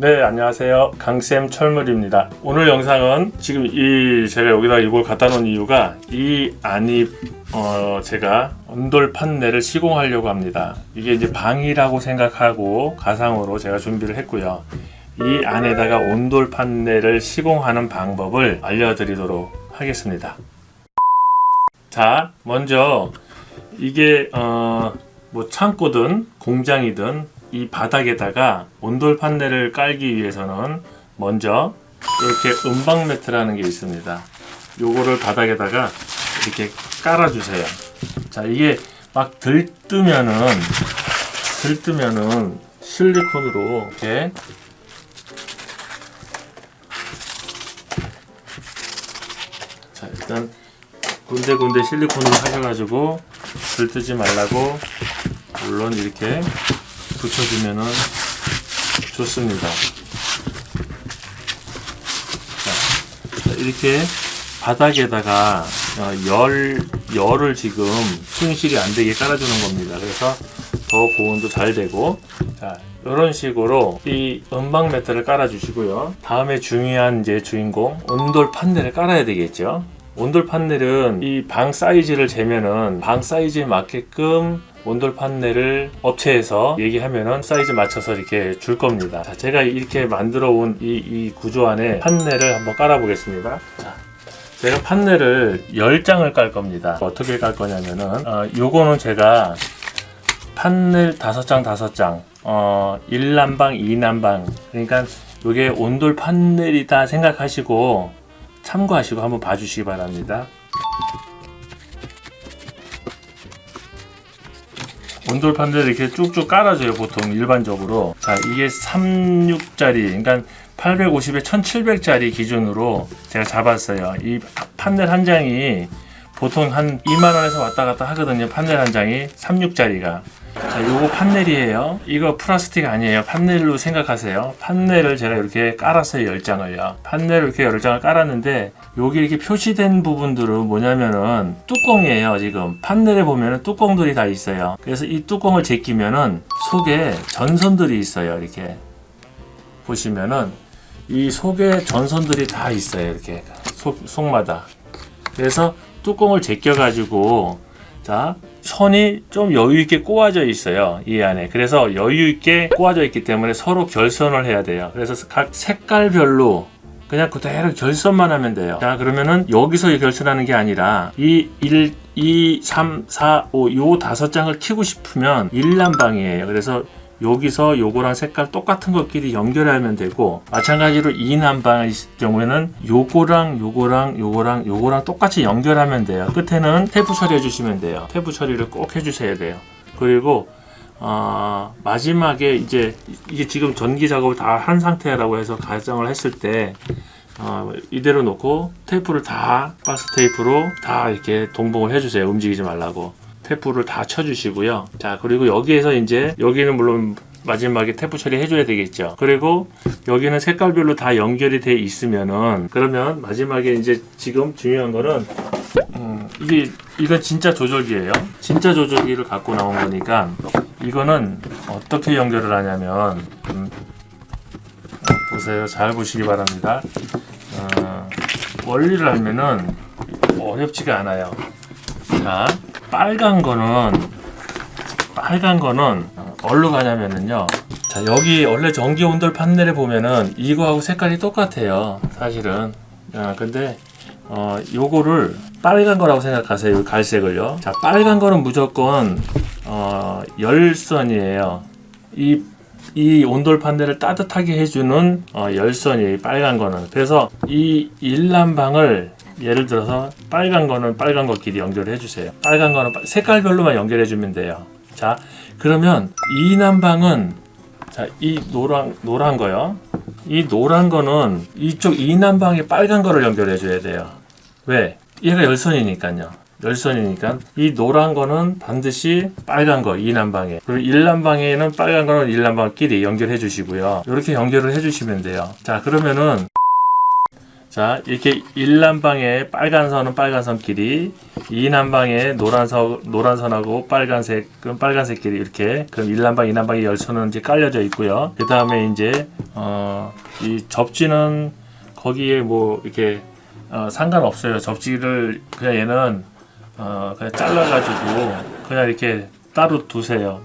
네, 안녕하세요. 강쌤 철물입니다. 오늘 영상은 지금 이 제가 여기다 이걸 갖다 놓은 이유가 이 안이 어 제가 온돌 판넬을 시공하려고 합니다. 이게 이제 방이라고 생각하고 가상으로 제가 준비를 했고요. 이 안에다가 온돌 판넬을 시공하는 방법을 알려드리도록 하겠습니다. 자, 먼저 이게 어 뭐 창고든 공장이든 이 바닥에다가 온돌 판넬을 깔기 위해서는 먼저 이렇게 음방 매트라는 게 있습니다. 요거를 바닥에다가 이렇게 깔아주세요. 자, 이게 막 들뜨면은 들뜨면은 실리콘으로 이렇게 자, 일단 군데군데 실리콘으로 하셔가지고 들뜨지 말라고 물론 이렇게 붙여주면은 좋습니다. 자, 이렇게 바닥에다가 어, 열 열을 지금 손실이 안 되게 깔아주는 겁니다. 그래서 더 보온도 잘 되고 자 이런 식으로 이 음방 매트를 깔아주시고요. 다음에 중요한 이제 주인공 온돌 판넬을 깔아야 되겠죠. 온돌 판넬은 이 방 사이즈를 재면은 방 사이즈에 맞게끔 온돌 판넬을 업체에서 얘기하면은 사이즈 맞춰서 이렇게 줄 겁니다. 자, 제가 이렇게 만들어 온 이 이 구조 안에 판넬을 한번 깔아 보겠습니다. 자, 제가 판넬을 10장을 깔 겁니다. 어떻게 깔 거냐면은 어, 요거는 제가 판넬 5장 5장 어 1난방 2난방 그러니까 요게 온돌 판넬이다 생각하시고 참고하시고 한번 봐주시기 바랍니다. 온돌 판넬 이렇게 쭉쭉 깔아줘요 보통 일반적으로. 자 이게 36짜리 그러니까 850에 1700짜리 기준으로 제가 잡았어요. 이 판넬 한 장이 보통 한 2만원에서 왔다 갔다 하거든요 판넬 한 장이 36짜리가 자 요거 판넬이에요. 이거 플라스틱 아니에요. 판넬로 생각하세요. 판넬을 제가 이렇게 깔았어요 10장을요. 판넬을 이렇게 10장을 깔았는데 여기 이렇게 표시된 부분들은 뭐냐면은 뚜껑이에요 지금. 판넬에 보면은 뚜껑들이 다 있어요. 그래서 이 뚜껑을 제끼면은 속에 전선들이 있어요 이렇게. 보시면은 이 속에 전선들이 다 있어요 이렇게. 속, 속마다. 그래서 뚜껑을 제껴 가지고 자 선이 좀 여유 있게 꼬아져 있어요 이 안에. 그래서 여유 있게 꼬아져 있기 때문에 서로 결선을 해야 돼요. 그래서 각 색깔별로 그냥 그대로 결선만 하면 돼요. 자 그러면은 여기서 결선하는 게 아니라 이 1, 2, 3, 4, 5 요 다섯 장을 키고 싶으면 1난방이에요. 그래서 여기서 요거랑 색깔 똑같은 것끼리 연결하면 되고 마찬가지로 2난방의 경우에는 요거랑 요거랑 요거랑 요거랑 똑같이 연결하면 돼요. 끝에는 테이프 처리해 주시면 돼요. 테이프 처리를 꼭 해주셔야 돼요. 그리고 어, 마지막에 이제 이게 지금 전기 작업을 다 한 상태라고 해서 가정을 했을 때 어, 이대로 놓고 테이프를 다 박스 테이프로 다 이렇게 동봉을 해주세요. 움직이지 말라고 테이프를 다 쳐주시고요. 자, 그리고 여기에서 이제 여기는 물론 마지막에 테이프 처리 해줘야 되겠죠. 그리고 여기는 색깔별로 다 연결이 돼 있으면은 그러면 마지막에 이제 지금 중요한 거는 음, 이게 이건 진짜 조절기예요. 진짜 조절기를 갖고 나온 거니까 이거는 어떻게 연결을 하냐면 음, 어, 보세요. 잘 보시기 바랍니다. 어, 원리를 알면은 어렵지가 않아요. 자, 빨간 거는 빨간 거는 어디로 가냐면은요. 자, 여기 원래 전기 온돌 판넬에 보면은 이거하고 색깔이 똑같아요. 사실은. 아, 근데 어, 요거를 빨간 거라고 생각하세요. 이 갈색을요. 자, 빨간 거는 무조건 어, 열선이에요. 이 이 온돌 판넬을 따뜻하게 해주는 어, 열선이 빨간 거는 그래서 이 일난방을 예를 들어서 빨간 거는 빨간 것끼리 연결해 주세요. 빨간 거는 빨- 색깔별로만 연결해 주면 돼요. 자, 그러면 이 난방은 자, 이 노란 노란 거요. 이 노란 거는 이쪽 이 난방에 빨간 거를 연결해 줘야 돼요. 왜? 얘가 열선이니까요. 열선이니까 이 노란 거는 반드시 빨간 거이 난방에 그리고 일 난방에는 빨간 거는 일 난방끼리 연결해 주시고요. 이렇게 연결을 해 주시면 돼요. 자, 그러면은 자 이렇게 1난방에 빨간 선은 빨간 선 길이 2난방에 노란 선 노란 선하고 빨간색은 빨간색 길이 이렇게 그럼 1난방 2난방에 열선은 이제 깔려져 있고요. 그 다음에 이제 어 이 접지는 거기에 뭐 이렇게 어, 상관없어요. 접지를 그냥 얘는 어 그냥 잘라가지고 그냥 이렇게 따로 두세요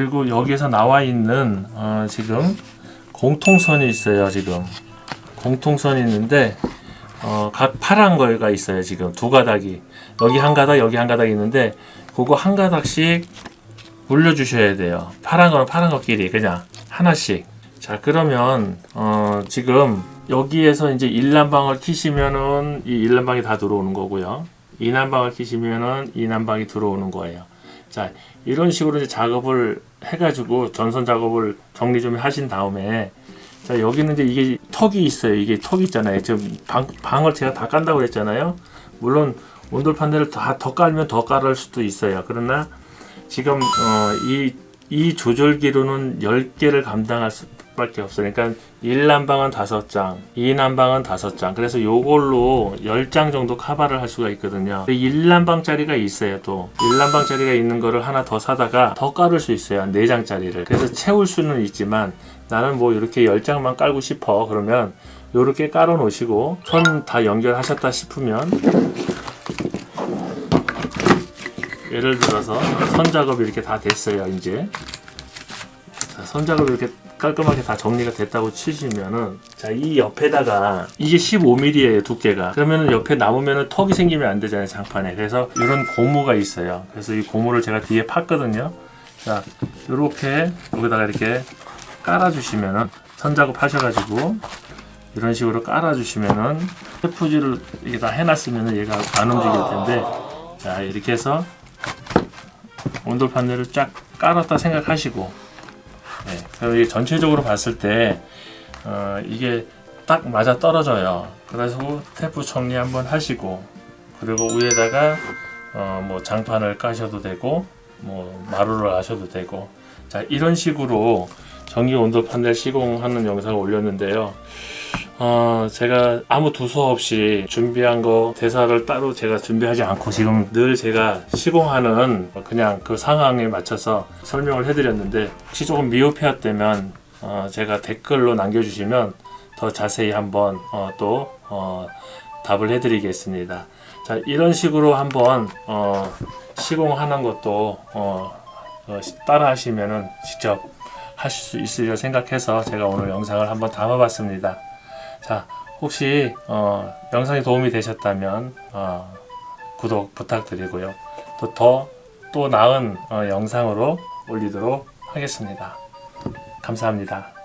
그리고 여기에서 나와 있는 어, 지금 공통선이 있어요. 지금 공통선이 있는데 어, 각 파란 거가 있어요. 지금 두 가닥이 여기 한 가닥 여기 한 가닥 있는데 그거 한 가닥씩 올려주셔야 돼요. 파란 거는 파란 거끼리 그냥 하나씩. 자 그러면 어, 지금 여기에서 이제 일난방을 키시면은 이 일난방이 다 들어오는 거고요. 이난방을 키시면은 이난방이 들어오는 거예요. 자 이런 식으로 이제 작업을 해가지고 전선 작업을 정리 좀 하신 다음에 자 여기는 이제 이게 턱이 있어요. 이게 턱 있잖아요. 지금 방, 방을 제가 다 깐다고 그랬잖아요. 물론 온돌 판넬을 다 더 깔면 더 깔을 수도 있어요. 그러나 지금 어, 이, 이 조절기로는 10개를 감당할 수 밖에 없어요. 그러니까 1난방은 5장, 2난방은 5장. 그래서 요걸로 10장 정도 커버를 할 수가 있거든요. 1난방짜리가 있어요, 또. 1난방짜리가 있는 거를 하나 더 사다가 더 깔을 수 있어요. 4장짜리를. 그래서 채울 수는 있지만 나는 뭐 이렇게 10장만 깔고 싶어. 그러면 요렇게 깔아 놓으시고 선 다 연결하셨다 싶으면 예를 들어서 선 작업이 이렇게 다 됐어요 이제 자, 선 작업이 이렇게 깔끔하게 다 정리가 됐다고 치시면은 자 이 옆에다가 이게 15mm예요 두께가 그러면은 옆에 남으면은 턱이 생기면 안 되잖아요 장판에. 그래서 이런 고무가 있어요. 그래서 이 고무를 제가 뒤에 팠거든요. 자 이렇게 여기다가 이렇게 깔아 주시면은 선 작업 하셔가지고 이런 식으로 깔아 주시면은 테프지를 이게 다 해놨으면은 얘가 안 움직일 텐데 자 이렇게 해서 온돌 판넬을 쫙 깔았다 생각하시고 이게 전체적으로 봤을 때 어, 이게 딱 맞아 떨어져요. 그래서 테프 정리 한번 하시고 그리고 위에다가 어, 뭐 장판을 까셔도 되고 뭐 마루를 하셔도 되고 자 이런 식으로 전기 온돌 판넬 시공하는 영상을 올렸는데요. 어, 제가 아무 두서 없이 준비한 거 대사를 따로 제가 준비하지 않고 지금 늘 제가 시공하는 그냥 그 상황에 맞춰서 설명을 해드렸는데 혹시 조금 미흡해였다면 어, 제가 댓글로 남겨주시면 더 자세히 한번 어, 또 어, 답을 해드리겠습니다. 자 이런 식으로 한번 어, 시공하는 것도 어, 어, 따라 하시면은 직접 하실 수 있으리라 생각해서 제가 오늘 영상을 한번 담아봤습니다. 자, 혹시 어, 영상이 도움이 되셨다면 어, 구독 부탁드리고요. 또 더 또 나은 어, 영상으로 올리도록 하겠습니다. 감사합니다.